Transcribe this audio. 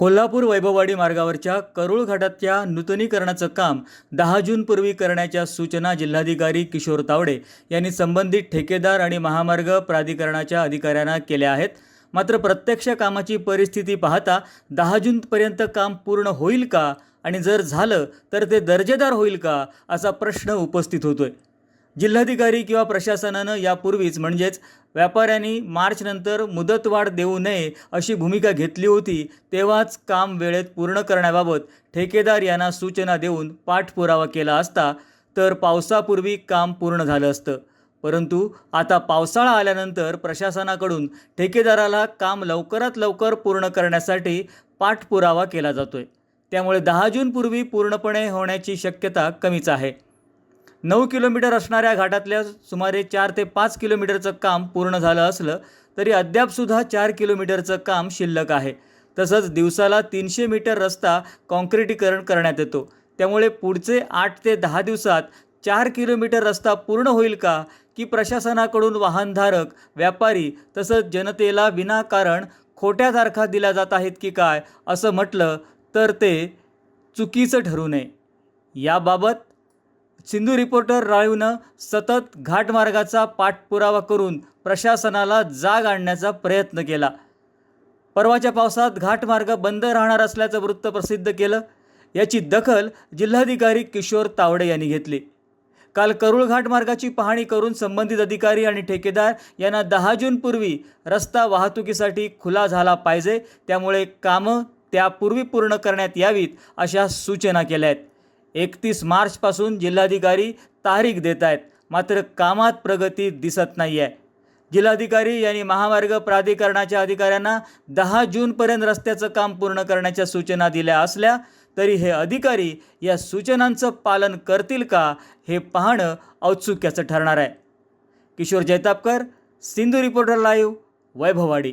कोल्हापूर वैभववाडी मार्गावरच्या करूळ घाटाच्या नूतनीकरणाचं काम दहा जूनपूर्वी करण्याच्या सूचना जिल्हाधिकारी किशोर तावडे यांनी संबंधित ठेकेदार आणि महामार्ग प्राधिकरणाच्या अधिकाऱ्यांना केल्या आहेत. मात्र प्रत्यक्ष कामाची परिस्थिती पाहता दहा जूनपर्यंत काम पूर्ण होईल का? आणि जर झालं तर ते दर्जेदार होईल का? असा प्रश्न उपस्थित होतोय. जिल्हाधिकारी किंवा प्रशासनानं यापूर्वीच म्हणजेच व्यापाऱ्यांनी मार्चनंतर मुदतवाढ देऊ नये अशी भूमिका घेतली होती तेव्हाच काम वेळेत पूर्ण करण्याबाबत ठेकेदार यांना सूचना देऊन पाठपुरावा केला असता तर पावसापूर्वी काम पूर्ण झालं असतं. परंतु आता पावसाळा आल्यानंतर प्रशासनाकडून ठेकेदाराला काम लवकरात लवकर पूर्ण करण्यासाठी पाठपुरावा केला जातोय. त्यामुळे दहा जूनपूर्वी पूर्णपणे होण्याची शक्यता कमीच आहे. नऊ किलोमीटर असणाऱ्या घाटातल्या सुमारे चार ते पाच किलोमीटरचं काम पूर्ण झालं असलं तरी अद्यापसुद्धा चार किलोमीटरचं काम शिल्लक आहे. तसंच दिवसाला तीनशे मीटर रस्ता काँक्रिटीकरण करण्यात येतो. त्यामुळे पुढचे आठ ते दहा दिवसात चार किलोमीटर रस्ता पूर्ण होईल का की प्रशासनाकडून वाहनधारक व्यापारी तसंच जनतेला विनाकारण खोट्या तारखा दिल्या जात आहेत की काय असं म्हटलं तर ते चुकीचं ठरू नये. याबाबत सिंधू रिपोर्टर राळूनं सतत घाटमार्गाचा पाठपुरावा करून प्रशासनाला जाग आणण्याचा प्रयत्न केला. परवाच्या पावसात घाटमार्ग बंद राहणार असल्याचं वृत्त प्रसिद्ध केलं. याची दखल जिल्हाधिकारी किशोर तावडे यांनी घेतली. काल करूळ घाटमार्गाची पाहणी करून संबंधित अधिकारी आणि ठेकेदार यांना दहा जूनपूर्वी रस्ता वाहतुकीसाठी खुला झाला पाहिजे त्यामुळे कामं त्यापूर्वी पूर्ण करण्यात यावीत अशा सूचना केल्या आहेत. एकतीस मार्चपासून जिल्हाधिकारी तारीख देत आहेत मात्र कामात प्रगती दिसत नाही आहे जिल्हाधिकारी यांनी महामार्ग प्राधिकरणाच्या अधिकाऱ्यांना दहा जूनपर्यंत रस्त्याचं काम पूर्ण करण्याच्या सूचना दिल्या असल्या तरी हे अधिकारी या सूचनांचं पालन करतील का हे पाहणं औत्सुक्याचं ठरणार आहे. Kishor Jaitapkar Sindhu reporter live Vaibhavwadi.